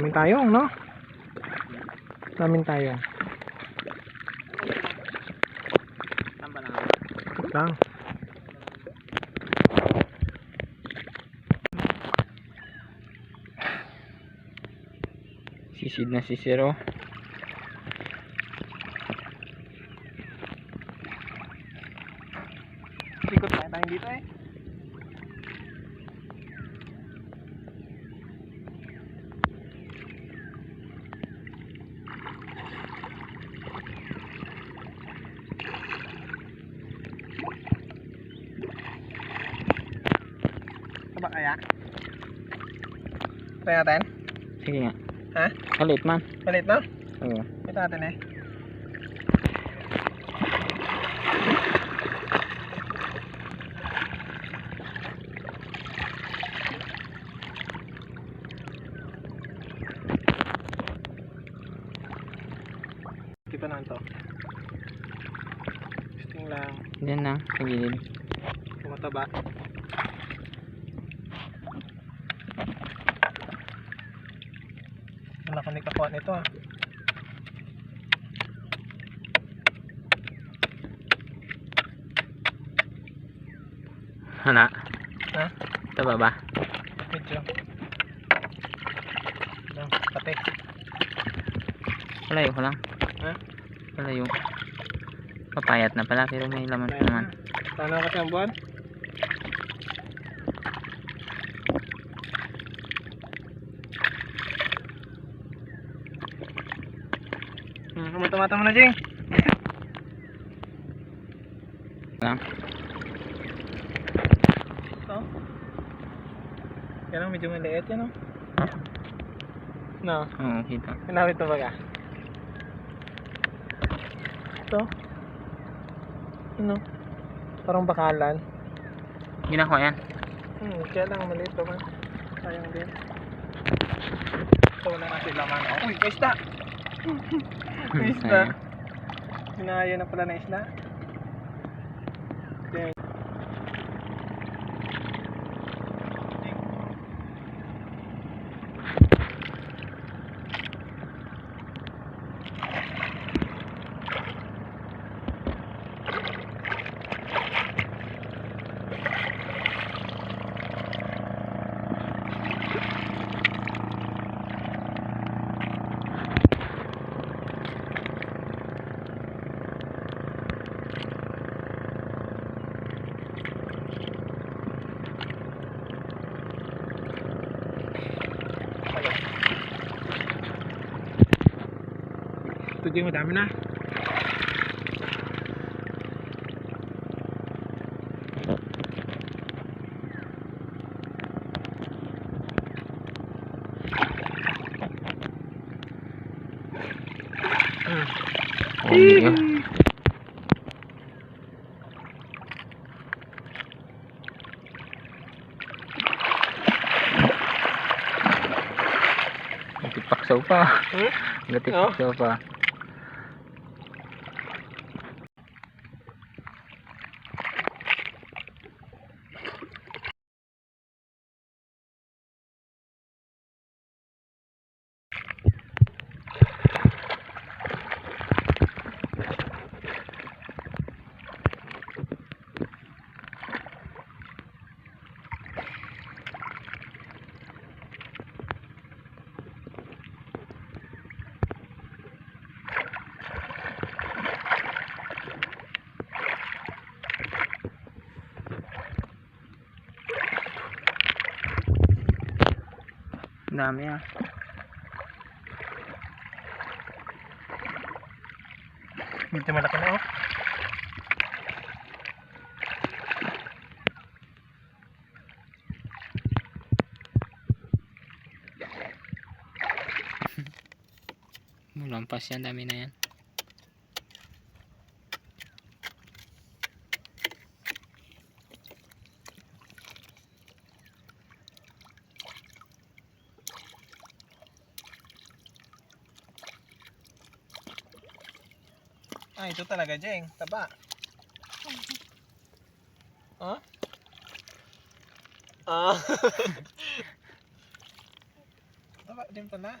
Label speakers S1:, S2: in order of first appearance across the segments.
S1: Daming tayong, no? Daming tayong. Lang.
S2: Sisid na si Zero.
S1: Ikot tayo tayo dito eh. Taba kaya? Try natin?
S2: Sige nga.
S1: Ha?
S2: Kalit man.
S1: Palit no?
S2: Oo.
S1: Ito natin eh. Kita na to. Testing lang.
S2: Diyan lang. Sa gilid.
S1: Tumataba. Wala ko nikakuha nito ah.
S2: Hana.
S1: Ha?
S2: Taba ba?
S1: Medyo. Lang, pati.
S2: Palayo ko lang.
S1: Ha?
S2: Palayo. Papayat na pala pero may laman
S1: Ayan
S2: naman.
S1: na. Sana kasi ang buwan. Kumata-mata mo na, Jing.
S2: Lang.
S1: Ito. Yan ang medyo maliit yan, oh. No,
S2: Oo, kita.
S1: kinawit na baga. Ito. Ano? Parang bakalan.
S2: Ginako yan.
S1: Hmm, kaya lang maliit pa man. Sayang din. Ito wala natin laman. Oh, uy, may isda!
S2: Sayang.
S1: Sinaya na pala na isda. Okay. Ito Jing, madami na. Hmm.
S2: Oo, yun. Gatipaksaw pa.
S1: Hmm?
S2: Gatipaksaw pa. Ang Dami ah.
S1: Medyo malaki na oh.
S2: Mulampas yan, dami na yan.
S1: Ah, ito talaga, Jeng. Taba. Ha? Ah. Taba. din pala.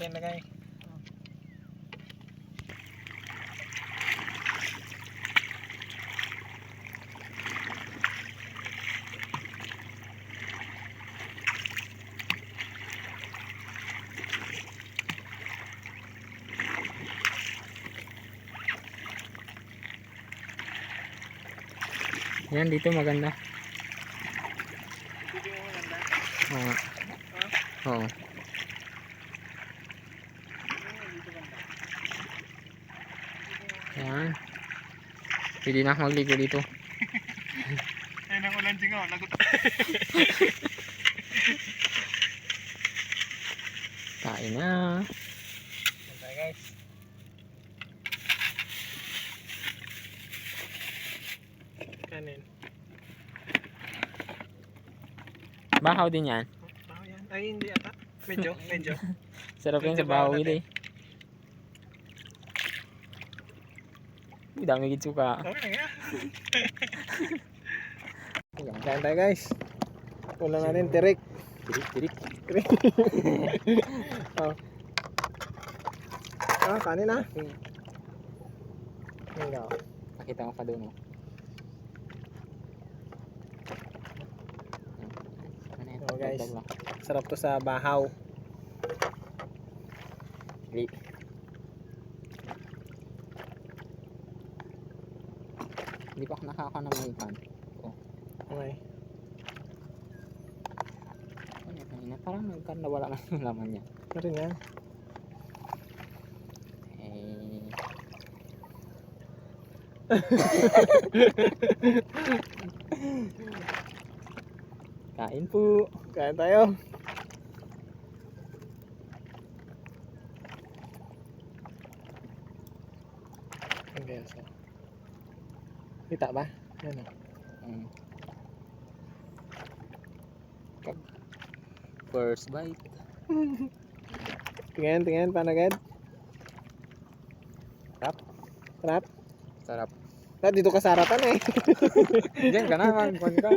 S1: natin lagay.
S2: Yan, dito maganda.
S1: Mo maganda.
S2: Oo nga. Oo.
S1: Dito ganda.
S2: Yan. Pwede na magligo dito.
S1: Ayun ang ulan singaw. Lagot.
S2: Kain na.
S1: Okay guys. Kanin.
S2: Bahaw din yan.
S1: Oh, yan. Ay, hindi ata. Medyo, medyo.
S2: Sarap yan sa bahaw
S1: bahaw
S2: Uy, dami gid suka. Ayan.
S1: Kain tayo guys. Ulang natin tirik.
S2: Tirik, tirik.
S1: oh. Ah, kanin. Hindi ako.
S2: Pakita mo pa doon. Oh. Ano?
S1: Oh, guys.
S2: Lang.
S1: Sarap to sa bahaw.
S2: Dali. Hindi pa ako ng mga ikan.
S1: Okay.
S2: Ano yun, kanina? Parang may na wala na yung laman niya.
S1: Ano yan?
S2: Eh, Kain po.
S1: Kain tayo. Okay, so. Kita ba? Yan o.
S2: Mm. First bite.
S1: Tingnan, tingnan. Paano agad?
S2: Sarap.
S1: Sarap?
S2: Sarap.
S1: Ah, dito ka sa harapan eh.
S2: Diyan ka na, ka.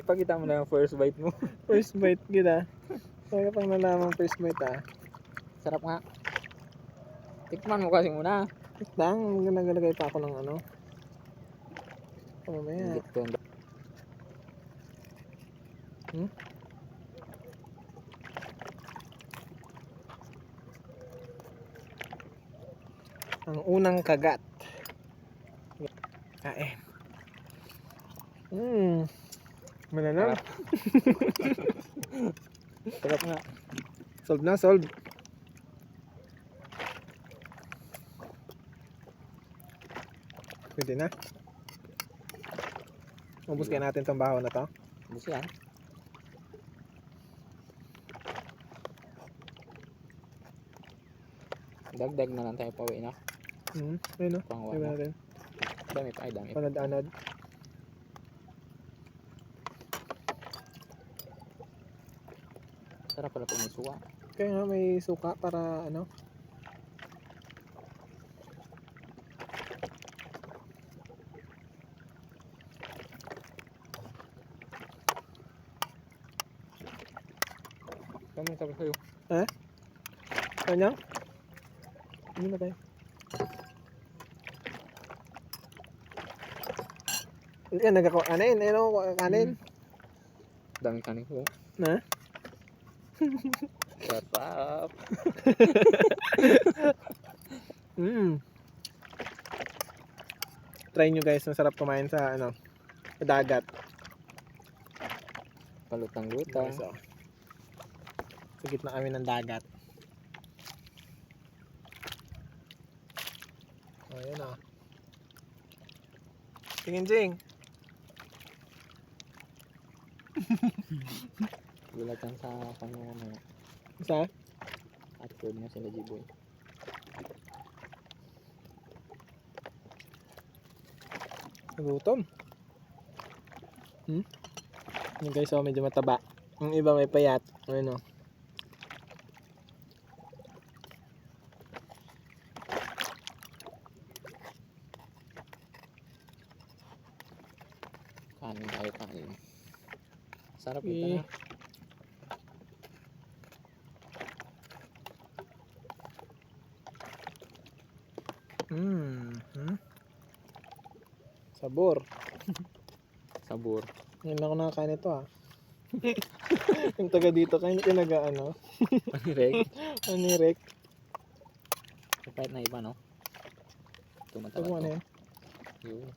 S2: Ipakita mo na yung first bite mo.
S1: First bite kita. Kaya pang nalaman first bite ah.
S2: Sarap nga. Tikman mo kasi muna.
S1: Lang, nagalagay pa ako ng ano. Mamaya.
S2: Ito.
S1: Ang unang kagat. Kain. Mmm. Malanam.
S2: Sarap nga.
S1: Solve na, solve. Pwede na. Ubus kaya natin tong bahaw na to.
S2: Bus yan. Dagdag na lang tayo pauwi na.
S1: Hmm, ayun o.
S2: Pangwa na.
S1: natin.
S2: Dami pa, ay dami pa.
S1: Panad-anad.
S2: Sarap pala pag may suwa.
S1: Kaya nga may suka para ano.
S2: Sabi sa'yo.
S1: Kanya? Ano na tayo? Yan, nagkako, kanin, ano, kanin.
S2: Dami kanin ko.
S1: Na?
S2: Sarap.
S1: Mm. Try nyo guys, masarap kumain sa ano, sa dagat.
S2: Palutang-lutang.
S1: Guys, oh. Sa gitna kami ng dagat. Oh, yun oh. Tingin Jing.
S2: Gulatan sa kanya ano.
S1: Isa?
S2: Upload mo sila Jiboy.
S1: Nagutom. Hmm? Yung guys, oh, medyo mataba. Yung iba may payat. Ano?
S2: Kanin tayo. Sarap ito
S1: Eh.
S2: na.
S1: Mm. Hmm? Sabor.
S2: Sabor.
S1: Lang ako nakakain ito ah. yung taga dito kain tinaga ano,
S2: Panirek.
S1: anirek.
S2: Kahit na iba no. Tumataba
S1: Ito ano
S2: to.
S1: yan?
S2: Yun.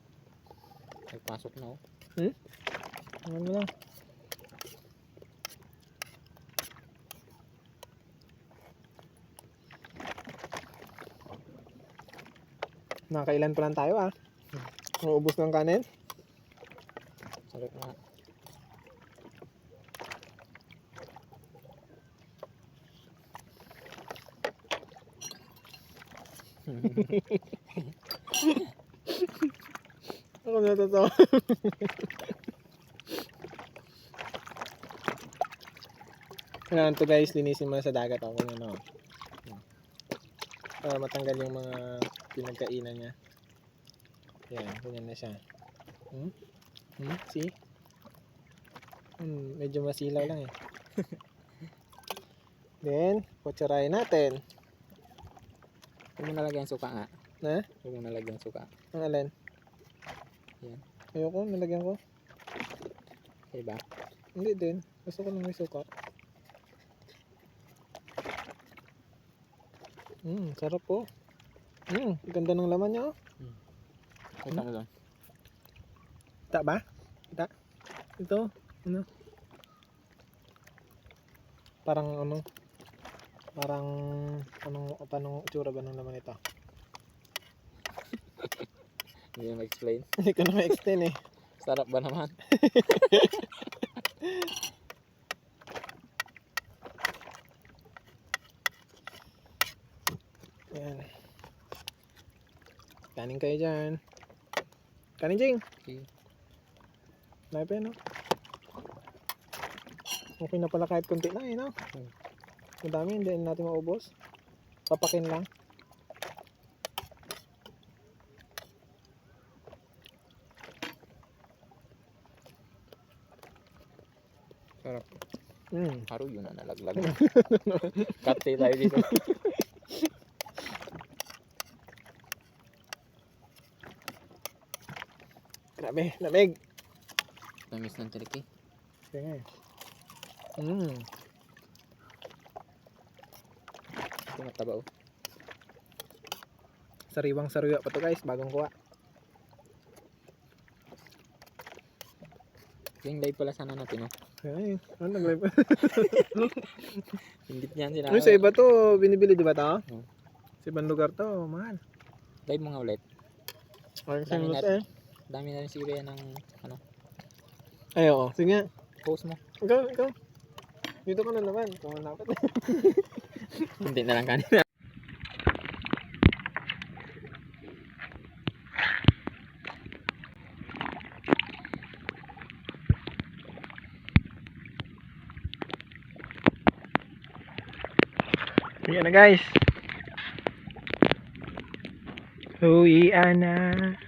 S2: Ay pasok na oh.
S1: Ano mo lang. Nakailan pa lang tayo ah. Uubos ng kanin.
S2: Sarap na.
S1: Ako natatawa. Kailangan to guys, linisin mo na sa dagat ako kung ano. Para matanggal yung mga pinagkainan niya. Yan, ganyan na siya. Hmm? Hmm? See? Hmm, medyo masilaw lang eh. Then, kutsarahin natin.
S2: Huwag mo nalagyan suka nga.
S1: Na?
S2: Huwag mo nalagyan suka.
S1: Ang alin?
S2: Yan.
S1: Ayoko, nalagyan ko.
S2: Diba?
S1: Hindi din. Gusto ko nang may suka. Hmm, sarap po. Hmm, ganda ng laman niya oh.
S2: Ito ano doon?
S1: Kita ba? Kita? Ito, ano? Parang ano? Parang anong paano itsura ba ng laman ito?
S2: Hindi na ma-explain.
S1: Hindi ko na ma-extend eh.
S2: Sarap ba naman?
S1: Ayan. Kanin kayo dyan. Kanin Jing.
S2: Okay.
S1: Pa no? Okay na pala kahit konti lang eh no?
S2: Hmm.
S1: Madami, hindi natin maubos. Papakin lang.
S2: Sarap.
S1: Mm.
S2: Haro yun na nalaglag. Kate tayo dito.
S1: Grabe, lamig.
S2: Tamis ng
S1: nga eh. Mm.
S2: Ito mataba oh.
S1: Sariwang sariwa pa to guys, bagong kuha.
S2: Yung live pala sana natin oh.
S1: Ay, ano nag-live?
S2: Hindi niyan sila.
S1: Ano sa iba to, binibili di ba to?
S2: Hmm.
S1: Sa ibang lugar to, mahal.
S2: Live mo nga ulit.
S1: Ay,
S2: Dami natin.
S1: eh.
S2: Dami na rin siguro yan ng ano.
S1: Ay, oo. Sige.
S2: Post mo.
S1: Ikaw, ikaw. Dito ka na naman. Kung malapit.
S2: Hindi na lang kanina.
S1: Ayan na guys. Uwian na.